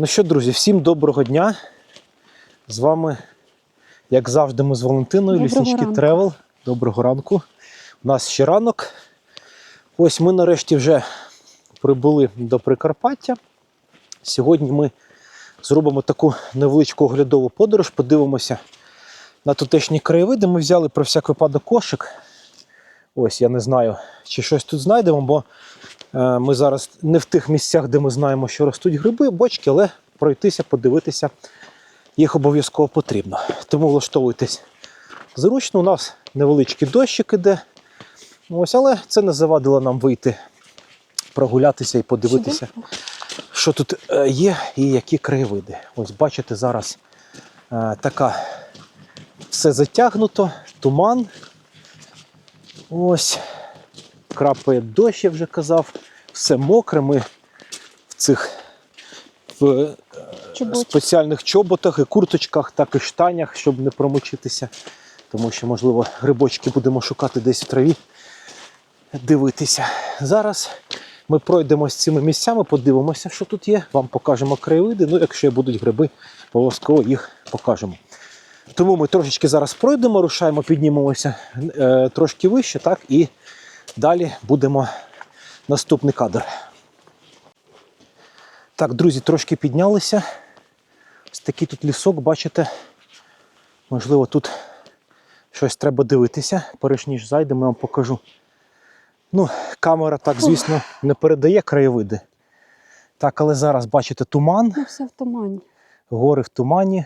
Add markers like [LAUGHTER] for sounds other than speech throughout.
Ну що, друзі, всім доброго дня. З вами, як завжди, ми з Валентиною, Доброго Ліснички ранку. Тревел. Доброго ранку. У нас ще ранок. Ось ми нарешті вже прибули до Прикарпаття. Сьогодні ми зробимо таку невеличку оглядову подорож, подивимося на тутешні краєвиди. Ми взяли про всяк випадок кошик. Ось я не знаю, чи щось тут знайдемо, бо ми зараз не в тих місцях, де ми знаємо, що ростуть гриби, бочки, але пройтися, подивитися їх обов'язково потрібно. Тому влаштовуйтесь зручно. У нас невеличкий дощик іде. Ось, але це не завадило нам вийти, прогулятися і подивитися, що тут е, є і які краєвиди. Ось бачите, зараз е, така все затягнуто, туман. Ось крапає дощ, я вже казав, все мокре. Ми в цих в е, спеціальних чоботах і курточках, так і штанях, щоб не промочитися. Тому що, можливо, грибочки будемо шукати десь в траві, дивитися. Зараз ми пройдемо з цими місцями, подивимося, що тут є. Вам покажемо краєвиди. Ну, якщо будуть гриби, обов'язково їх покажемо. Тому ми трошечки зараз пройдемо, рушаємо, піднімемося е, трошки вище, так, і далі будемо наступний кадр. Так, друзі, трошки піднялися. Ось такий тут лісок, бачите. Можливо, тут щось треба дивитися. Перш ніж зайдемо, я вам покажу. Ну, камера так, звісно, не передає краєвиди. Так, але зараз бачите туман, Ну, все в тумані. гори в тумані.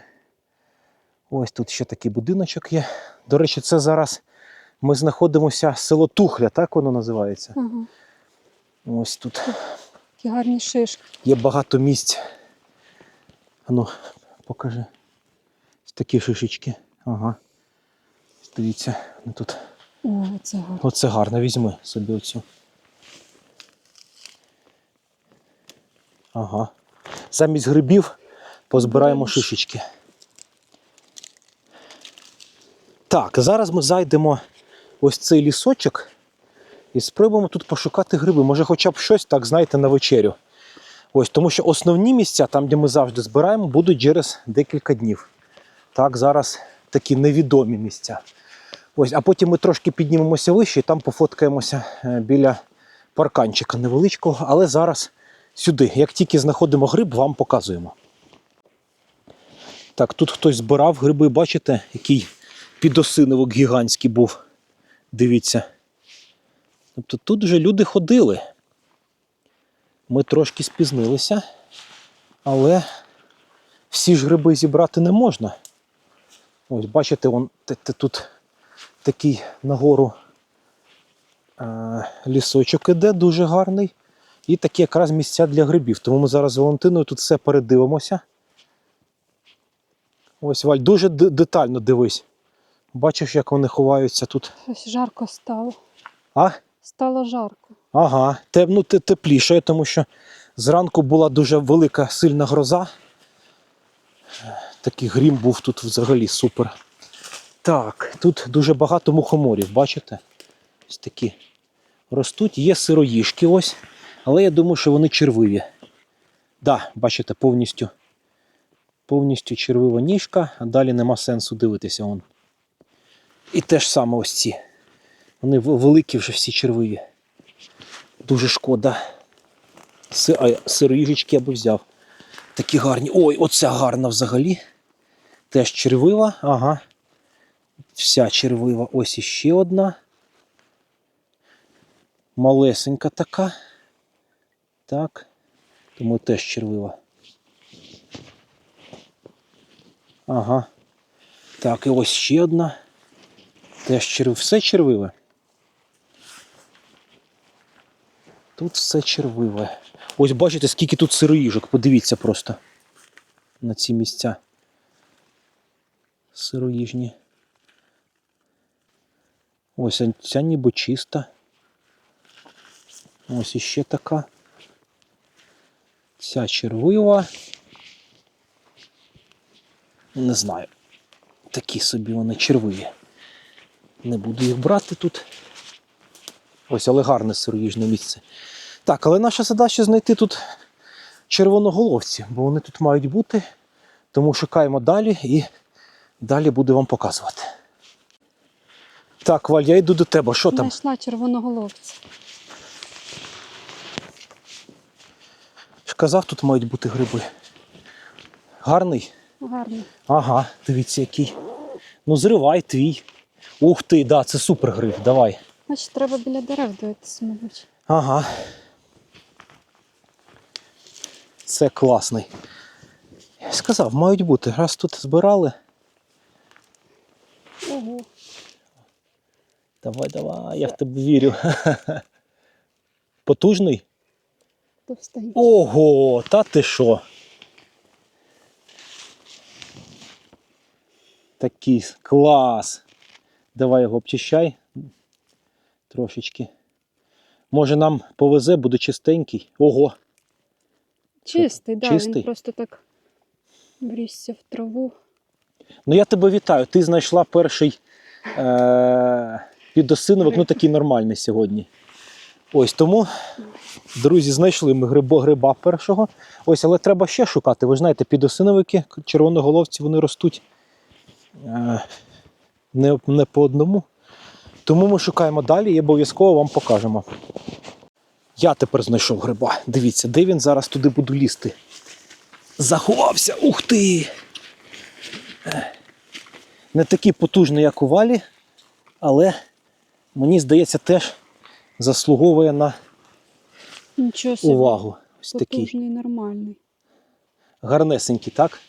Ось тут ще такий будиночок є. До речі, це зараз ми знаходимося село Тухля, так воно називається. Ага. Ось тут Які гарні шишки. є багато місць. Ану, покажи. Ось такі шишечки. Ага. Дивіться, тут. О, це гарно. Оце гарно, візьми собі оцю. Ага. Замість грибів позбираємо Грибиш. шишечки. Так, зараз ми зайдемо ось цей лісочок і спробуємо тут пошукати гриби. Може, хоча б щось, так, знаєте, на вечерю. Ось, тому що основні місця, там, де ми завжди збираємо, будуть через декілька днів. Так, зараз такі невідомі місця. Ось, а потім ми трошки піднімемося вище і там пофоткаємося е, біля парканчика невеличкого, але зараз сюди. Як тільки знаходимо гриб, вам показуємо. Так, тут хтось збирав гриби, бачите, який підосиновок гігантський був. Дивіться. Тобто тут вже люди ходили. Ми трошки спізнилися, але всі ж гриби зібрати не можна. Ось, бачите, те тут такий нагору е, лісочок іде, дуже гарний. І такі якраз місця для грибів. Тому ми зараз з Валентиною тут все передивимося. Ось, Валь, дуже детально дивись. Бачиш, як вони ховаються тут. Щось жарко стало. А? Стало жарко. Ага, тем, ну, тепліше, тому що зранку була дуже велика сильна гроза. Такий грім був тут взагалі супер. Так, тут дуже багато мухоморів, бачите? Ось такі ростуть. Є сироїшки ось, але я думаю, що вони червиві. Так, да, бачите, повністю, повністю червива ніжка, а далі нема сенсу дивитися. Вон. І те ж саме ось ці. Вони великі вже всі червиві. Дуже шкода. Сироїжечки я би взяв. Такі гарні. Ой, оця гарна взагалі. Теж червива. Ага. Вся червива. Ось іще одна. Малесенька така. Так. Тому теж червива. Ага. Так, і ось ще одна. Теж червива. Все червиве. Тут все червиве. Ось бачите, скільки тут сироїжок. Подивіться просто на ці місця. Сироїжні. Ось ця ніби чиста. Ось іще така. Ця червива. Не знаю. Такі собі вони червиві. Не буду їх брати тут. Ось, але гарне сироїжне місце. Так, але наша задача знайти тут червоноголовці, бо вони тут мають бути. Тому шукаємо далі і далі буду вам показувати. Так, Валь, я йду до тебе. Що там? Знайшла червоноголовця. Ж казав, тут мають бути гриби. Гарний? Гарно. Ага, дивіться, який. Ну, зривай твій. Ух ти, да, це супер гриб. Давай. Значить, треба біля дерев дивитися, мабуть. Ага. Це класний. Я сказав, мають бути. Раз тут збирали. Ого. Давай, давай, я в тебе вірю. Потужний? Товстенький. Ого, та ти що? Такий клас. Давай його обчищай трошечки. Може нам повезе, буде чистенький. Ого, Чистий, так, чистий? він просто так врісся в траву. Ну я тебе вітаю. Ти знайшла перший е- підосиновик, ну такий нормальний сьогодні. Ось тому, друзі, знайшли ми грибо гриба першого. Ось, але треба ще шукати. Ви ж знаєте, підосиновики, червоноголовці, вони ростуть е- не, не по одному. Тому ми шукаємо далі і обов'язково вам покажемо. Я тепер знайшов гриба. Дивіться, де він зараз туди буду лізти. Заховався! Ух ти! не такий потужний, як у валі, але мені здається, теж заслуговує на Нічого увагу. Ось такий Потужний, нормальний. гарнесенький, так?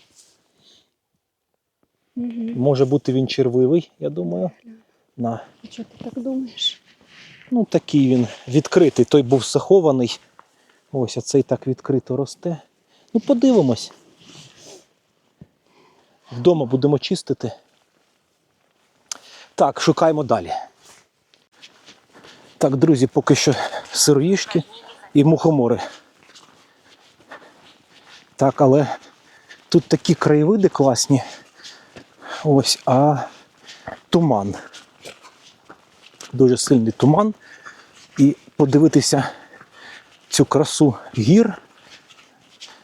Угу. Може бути він червивий, я думаю. На. А чого ти так думаєш? Ну, такий він відкритий. Той був захований. Ось, а цей так відкрито росте. Ну, подивимось. Вдома будемо чистити. Так, шукаємо далі. Так, друзі, поки що сироїшки і мухомори. Так, але тут такі краєвиди класні. Ось, а туман. Дуже сильний туман. І подивитися цю красу гір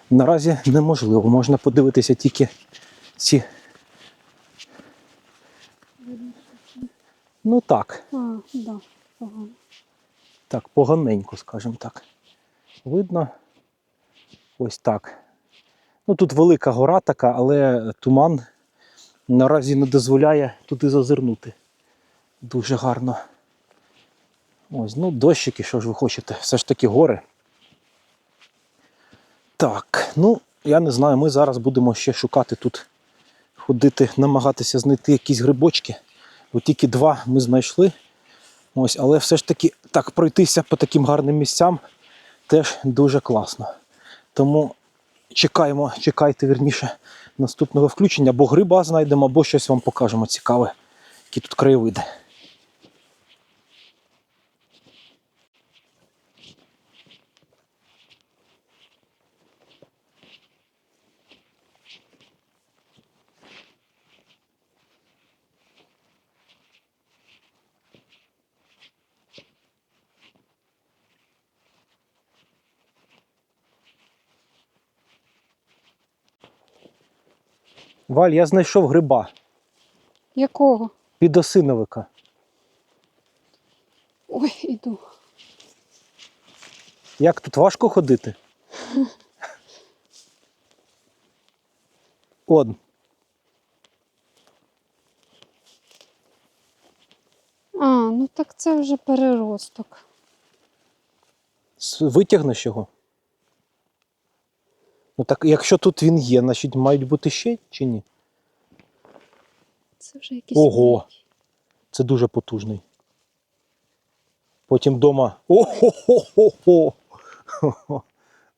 наразі неможливо. Можна подивитися тільки ці. Ну так, А, да, погано. так, поганенько, скажімо так. Видно. Ось так. Ну тут велика гора така, але туман наразі не дозволяє туди зазирнути. Дуже гарно. Ось, ну, дощики, що ж ви хочете? Все ж таки гори. Так, ну, я не знаю, ми зараз будемо ще шукати тут, ходити, намагатися знайти якісь грибочки. От тільки два ми знайшли. Ось, але все ж таки так пройтися по таким гарним місцям теж дуже класно. Тому чекаємо, чекайте вірніше наступного включення, або гриба знайдемо, або щось вам покажемо цікаве, які тут краєвиди. Валь, я знайшов гриба Якого? підосиновика. Ой, іду. Як тут важко ходити? [LAUGHS] Он. А, ну так це вже переросток. С- Витягнеш його. Ну так, якщо тут він є, значить мають бути ще чи ні? Це вже якийсь. Ого. Це дуже потужний. Потім вдома. О-хо-хо-хо-хо!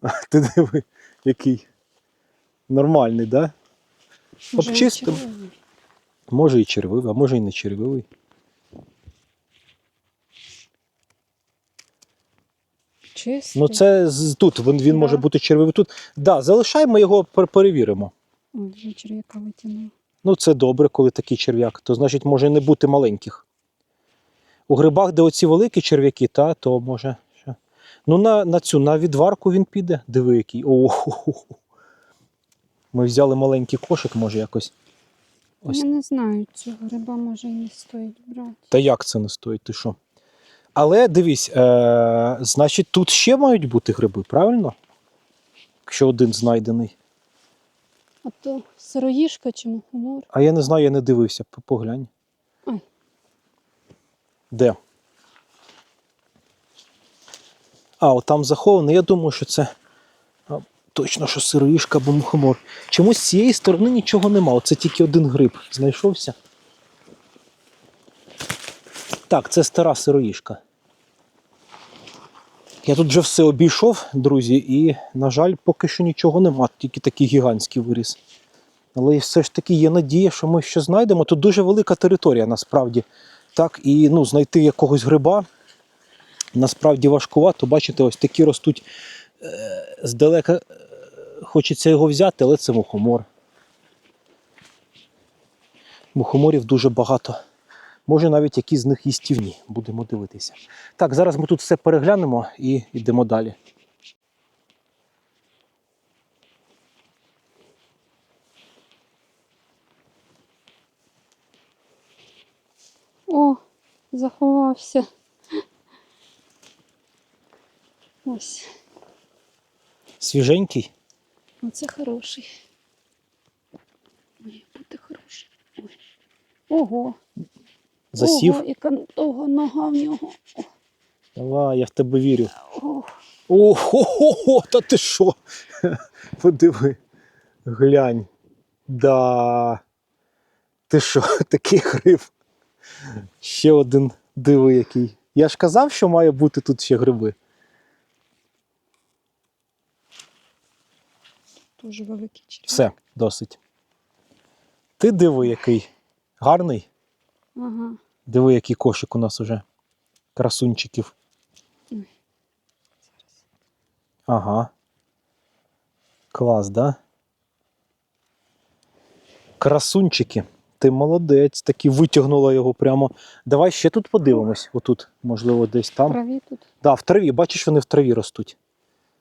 [LAUGHS] Ти диви, який нормальний, да? Обчистим. Може і червивий, а може і не червивий. Чистий. Ну це з- тут, він, він може бути червивий тут. Да, залишаємо його, пер- перевіримо. Ой, вже черв'яка витягнула. Ну, це добре, коли такий черв'як, то значить може не бути маленьких. У грибах, де оці великі черв'яки, та, то може. Ну, на, на цю, на відварку він піде. Диви, який. О, Ми взяли маленький кошик, може якось. Ось. Я не знаю, цього гриба може і не стоїть брати. Та як це не стоїть? Ти що? Але дивись, е, значить, тут ще мають бути гриби, правильно? Якщо один знайдений. А то сироїшка чи мухомор? А я не знаю, я не дивився. Поглянь. Ой. Де? А, от там захований. Я думаю, що це а, точно, що сироїшка або мухомор. Чомусь з цієї сторони нічого нема. Це тільки один гриб знайшовся. Так, це стара сироїшка. Я тут вже все обійшов, друзі, і, на жаль, поки що нічого нема, тільки такий гігантський виріс. Але все ж таки є надія, що ми щось знайдемо. Тут дуже велика територія насправді. Так, і ну, знайти якогось гриба насправді важкувато. Бачите, ось такі ростуть е, здалека. е, Хочеться його взяти, але це мухомор. Мухоморів дуже багато. Може, навіть якісь з них їстівні. Будемо дивитися. Так, зараз ми тут все переглянемо і йдемо далі. О, заховався. Ось, Свіженький. оце хороший. Має бути хороший. Ой. Ого. Засів. Ого, яка довга нога в нього. Давай, я в тебе вірю. Ого, та ти що? [LAUGHS] Подиви, глянь. Да. Ти що, [LAUGHS] такий гриб? Ще один диви який. Я ж казав, що має бути тут ще гриби. дуже великий черв'як. Все, досить. Ти диви, який гарний. Ага. Диви, який кошик у нас уже. Красунчиків. Ага. Клас, да? Красунчики. Ти молодець, таки витягнула його прямо. Давай ще тут подивимось. Отут, можливо, десь там. В Траві тут. Да, в траві. Бачиш, вони в траві ростуть.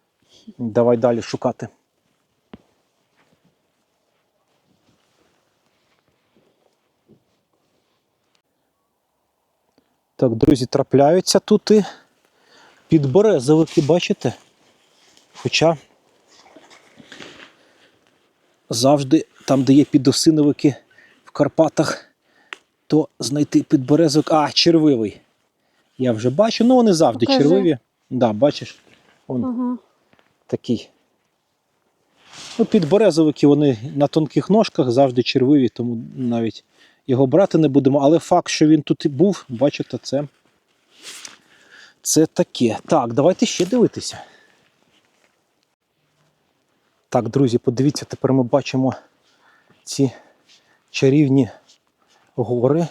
[LAUGHS] Давай далі шукати. Так, друзі, трапляються тут і підберезовики, бачите? Хоча завжди там, де є підосиновики в Карпатах, то знайти підберезок. А, червивий. Я вже бачу, ну вони завжди Покажи. червиві. Да, бачиш, он Ага. такий. Ну, підберезовики вони на тонких ножках завжди червиві, тому навіть його брати не будемо. Але факт, що він тут і був, бачите, це, це таке. Так, давайте ще дивитися. Так, друзі, подивіться, тепер ми бачимо ці чарівні гори.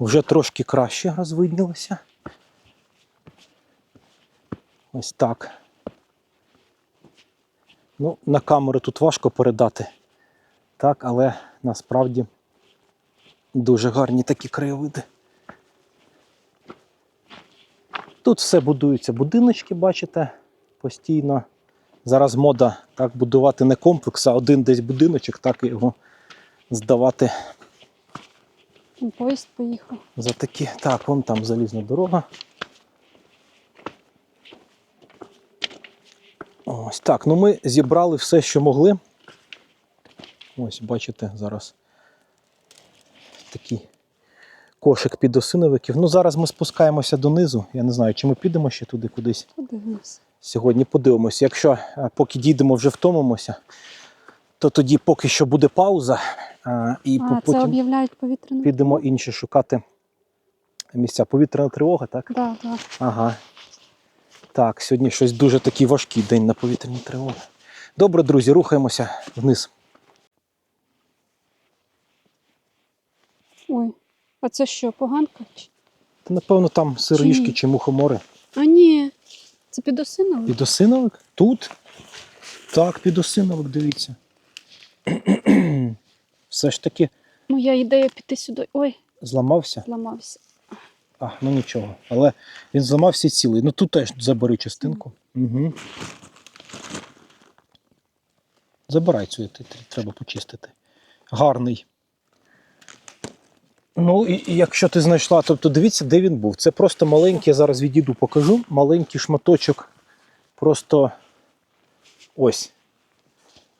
Вже трошки краще розвиднілося. Ось так. Ну, на камеру тут важко передати. Так, але насправді дуже гарні такі краєвиди. Тут все будуються будиночки, бачите, постійно. Зараз мода так будувати не комплекс, а один десь будиночок, так і його здавати Поїзд поїхав. за такі. Так, вон там залізна дорога. Ось так. Ну ми зібрали все, що могли. Ось, бачите, зараз такий кошик підосиновиків. Ну, зараз ми спускаємося донизу. Я не знаю, чи ми підемо ще туди кудись. Подивимося. Сьогодні подивимося. Якщо е, поки дійдемо, вже втомимося, то тоді поки що буде пауза. е, І А, це об'являють повітряну. підемо інші шукати місця. Повітряна тривога, так? Да, да. Ага. Так, сьогодні щось дуже такий важкий день на повітряні тривоги. Добре, друзі, рухаємося вниз. Ой, а це що, поганка? Та, напевно, там сироїшки ні? чи мухомори. А ні, це підосиновий? Підосиновик? Тут? Так, підосиновик, дивіться. [CLEARS THROAT] Все ж таки Моя ідея піти сюди. Ой, зламався. зламався. А, ну нічого. Але він зламався цілий. Ну тут теж забери частинку. Угу. Забирай цю, треба почистити. Гарний. Ну, і, і якщо ти знайшла, тобто дивіться, де він був. Це просто маленький, я зараз відійду, покажу. Маленький шматочок. Просто ось.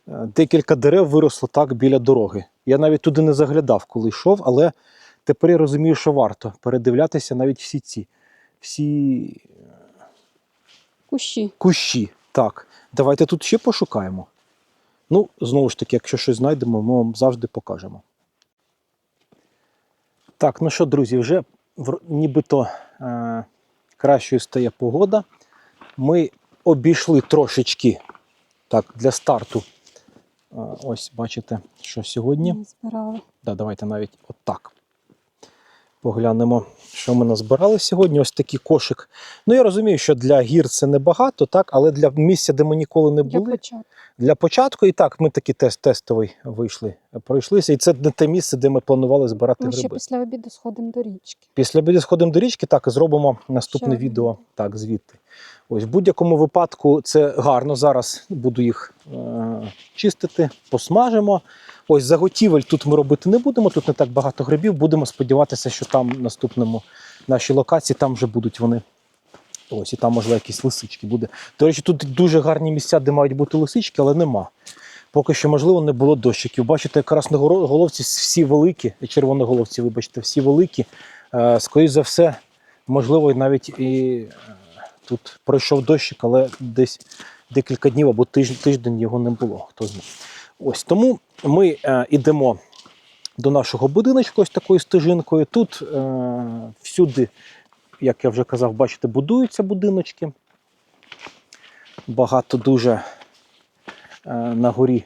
Е, Декілька дерев виросло так біля дороги. Я навіть туди не заглядав, коли йшов, але тепер я розумію, що варто передивлятися навіть всі ці всі Кущі. кущі. Так, давайте тут ще пошукаємо. Ну, знову ж таки, якщо щось знайдемо, ми вам завжди покажемо. Так, ну що, друзі, вже в- нібито е, кращою стає погода. Ми обійшли трошечки так, для старту. Е, ось бачите, що сьогодні. Збирали. Да, давайте навіть отак. Поглянемо, що ми назбирали сьогодні. Ось такий кошик. Ну, я розумію, що для гір це небагато, так, але для місця, де ми ніколи не Для були, початку. для початку, і так, ми такий тест тестовий вийшли, пройшлися. І це не те місце, де ми планували збирати Ми ще після обіду сходимо до річки. Після обіду сходимо до річки, так і зробимо наступне Ще відео. так, звідти. Ось в будь-якому випадку це гарно. Зараз буду їх е- чистити, посмажимо. Ось заготівель тут ми робити не будемо. Тут не так багато грибів. Будемо сподіватися, що там в наступному нашій локації там вже будуть вони. Ось, і там, можливо, якісь лисички буде. До речі, тут дуже гарні місця, де мають бути лисички, але нема. Поки що, можливо, не було дощиків. Бачите, якраз на головці всі великі, червоноголовці, вибачте, всі великі. Е, скоріш за все, можливо, навіть і е, тут пройшов дощик, але десь декілька днів або тиждень його не було. Хто знає. Ось тому ми е, йдемо до нашого будиночку ось такою стежинкою. Тут е, всюди, як я вже казав, бачите, будуються будиночки. Багато дуже е, на горі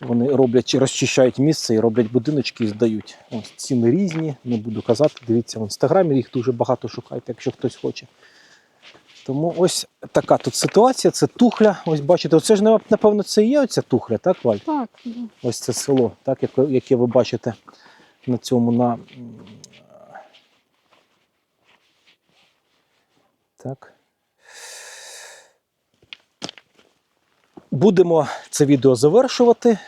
вони роблять, розчищають місце і роблять будиночки і здають. Ось ціни різні, не буду казати. Дивіться в інстаграмі, їх дуже багато шукайте, якщо хтось хоче. Тому ось така тут ситуація. Це тухля. Ось бачите, оце ж напевно це і є оця тухля, так, Валь? Так. Ось це село, так, яке, яке ви бачите на цьому на. Так. Будемо це відео завершувати.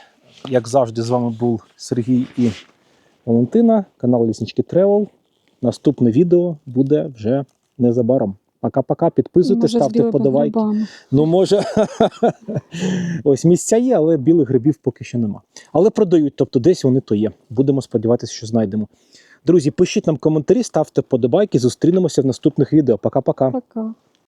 Як завжди, з вами був Сергій і Валентина, канал Ліснички Тревел. Наступне відео буде вже незабаром. Пока-пока, підписуйтесь, Може, ставте вподобайки. грибами. Ну, може, [LAUGHS] ось місця є, але білих грибів поки що нема. Але продають, тобто десь вони то є. Будемо сподіватися, що знайдемо. Друзі, пишіть нам коментарі, ставте вподобайки, зустрінемося в наступних відео. Пока-пока. Пока.